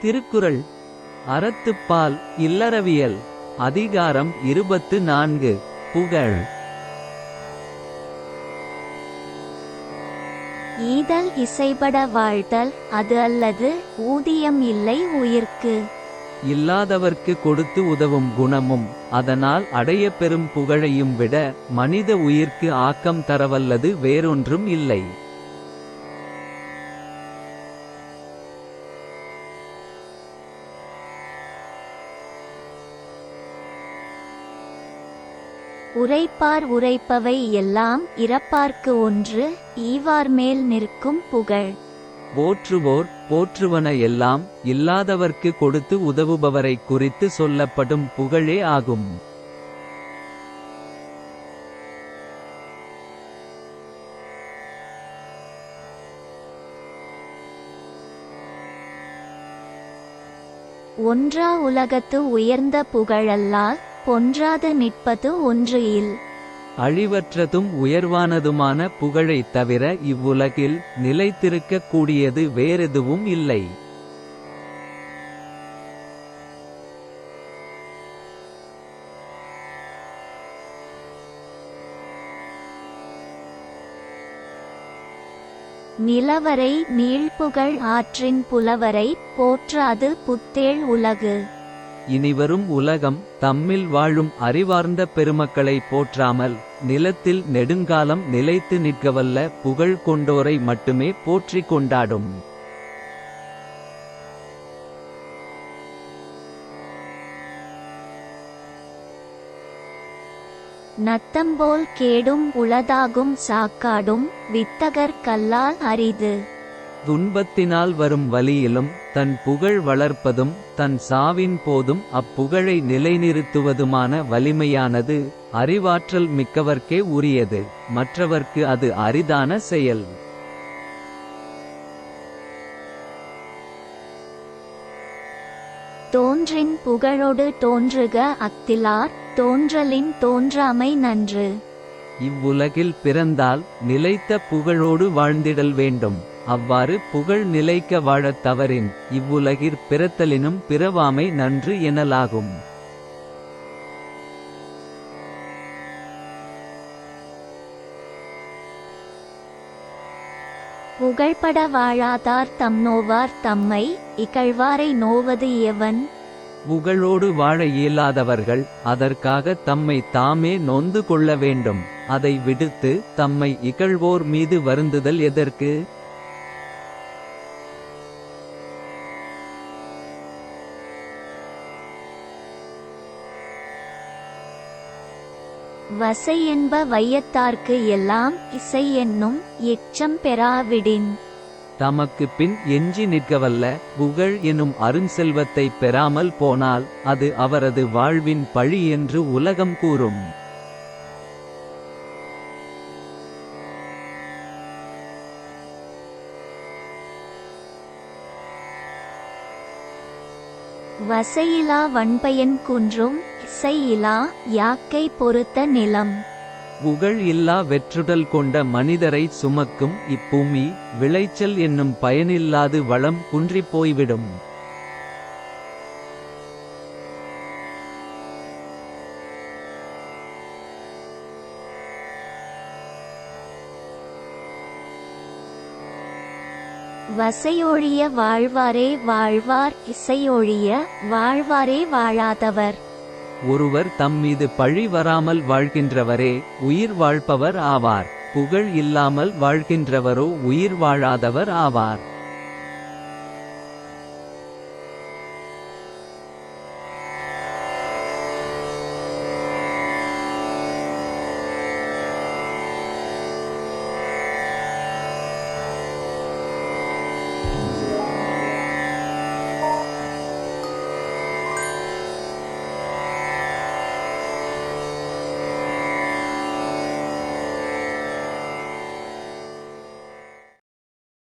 திருக்குறள். அறத்துப்பால் இல்லறவியல். அதிகாரம் இருபத்து நான்கு. புகழ். ஈதல் இசைபட வாழ்தல் அது அல்லது ஊதியம் இல்லை உயிர்க்கு. இல்லாதவர்க்கு கொடுத்து உதவும் குணமும் அதனால் அடைய பெறும் புகழையும் விட மனித உயிர்க்கு ஆக்கம் தரவல்லது வேறொன்றும் இல்லை. உரைப்பார் உரைப்பவை எல்லாம் இறப்பார்க்கு ஒன்று ஈவார் மேல் நிற்கும் புகழ். போற்றுவோர் போற்றுவன எல்லாம் இல்லாதவர்க்கு கொடுத்து உதவுபவரை குறித்து சொல்லப்படும் புகழே ஆகும். ஒன்றா உலகத்து உயர்ந்த புகழல்லால் பொன்றாது நிற்பது ஒன்று இல். அழிவற்றதும் உயர்வானதுமான புகழைத் தவிர இவ்வுலகில் நிலைத்திருக்கக் கூடியது வேறெதுவும் இல்லை. நிலவரை நீழ்புகழ் ஆற்றின் புலவரை போற்றாது புத்தேள் உலகு. இனிவரும் உலகம் தம்மில் வாழும் அறிவார்ந்த பெருமக்களை போற்றாமல் நிலத்தில் நெடுங்காலம் நிலைத்து நிற்கவல்ல புகழ் கொண்டோரை மட்டுமே போற்றிக் கொண்டாடும். நத்தம்போல் கேடும் உளதாகும் சாக்காடும் வித்தகர் கல்லால் அரிது. துன்பத்தினால் வரும் வலியிலும் தன் புகழ் வளர்ப்பதும் தன் சாவின் போதும் அப்புகழை நிலைநிறுத்துவதுமான வலிமையானது அறிவாற்றல் மிக்கவர்க்கே உரியது மற்றவர்க்கு அது அரிதான செயல். தோன்றின் புகழொடு தோன்றுக அக்திலார் தோன்றலின் தோன்றாமை நன்று. இவ்வுலகில் பிறந்தால் நிலைத்த புகழோடு வாழ்ந்திடல் வேண்டும். அவ்வாறு புகழ் நிலைக்க வாழத் தவறின் இவ்வுலகிற் பிறத்தலினும் பிறவாமை நன்று எனலாகும். புகழ்பட வாழாதார் தம் நோவார் தம்மை இகழ்வாரை நோவது எவன்? புகழோடு வாழ இயலாதவர்கள் அதற்காக தம்மை தாமே நொந்து கொள்ள வேண்டும். அதை விடுத்து தம்மை இகழ்வோர் மீது வருந்துதல் எதற்கு? வசை என்ப வையத்தார்க்கு எல்லாம் இசை என்னும் எச்சம் பெறாவிடின். தமக்கு பின் எஞ்சி நிற்கவல்ல புகழ் எனும் அருஞ்செல்வத்தை பெறாமல் போனால் அது அவரது வாழ்வின் பழி என்று உலகம் கூறும். வசையிலா வன்பயன் குன்றும் இசையிலா யாக்கை பொறுத்த நிலம். புகழ் இல்லா வெற்றுடல் கொண்ட மனிதரை சுமக்கும் இப்பூமி விளைச்சல் என்னும் பயனில்லாது வளம் குன்றிப் போய்விடும். வசையொழிய வாழ்வாரே வாழ்வார் இசையொழிய வாழ்வாரே வாழாதவர். ஒருவர் தம்மீது பழி வராமல் வாழ்கின்றவரே உயிர் வாழ்பவர் ஆவார். புகழ் இல்லாமல் வாழ்கின்றவரோ உயிர் வாழாதவர் ஆவார்.